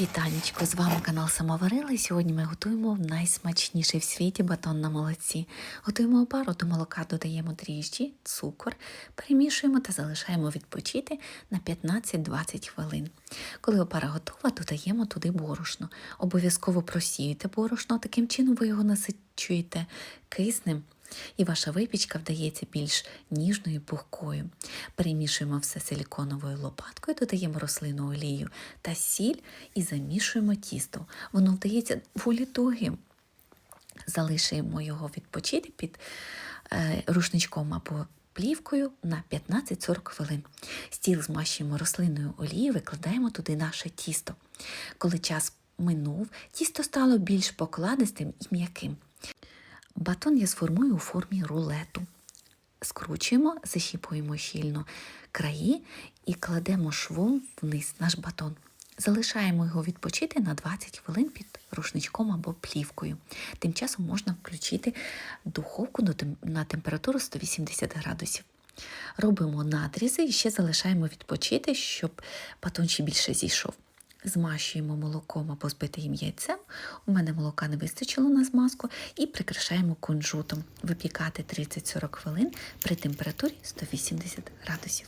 Вітанечко, з вами канал Самоварила сьогодні ми готуємо найсмачніший в світі батон на молоці. Готуємо опару, до молока додаємо дріжджі, цукор, перемішуємо та залишаємо відпочити на 15-20 хвилин. Коли опара готова, додаємо туди борошно. Обов'язково просіюйте борошно, таким чином ви його насичуєте киснем і ваша випічка вдається більш ніжною і пухкою. Перемішуємо все силіконовою лопаткою, додаємо рослинну олію та сіль і замішуємо тісто. Воно вдається доволі тугим. Залишимо його відпочити під е, рушничком або плівкою на 15-40 хвилин. Стіл змащуємо рослинною олією, викладаємо туди наше тісто. Коли час минув, тісто стало більш покладистим і м'яким. Батон я сформую у формі рулету. Скручуємо, защіпуємо щільно краї і кладемо швом вниз наш батон. Залишаємо його відпочити на 20 хвилин під рушничком або плівкою. Тим часом можна включити духовку на температуру 180 градусів. Робимо надрізи і ще залишаємо відпочити, щоб батон ще більше зійшов. Змащуємо молоком або збитим яйцем. У мене молока не вистачило на змазку, і прикрашаємо кунжутом. Випікати 30-40 хвилин при температурі 180 градусів.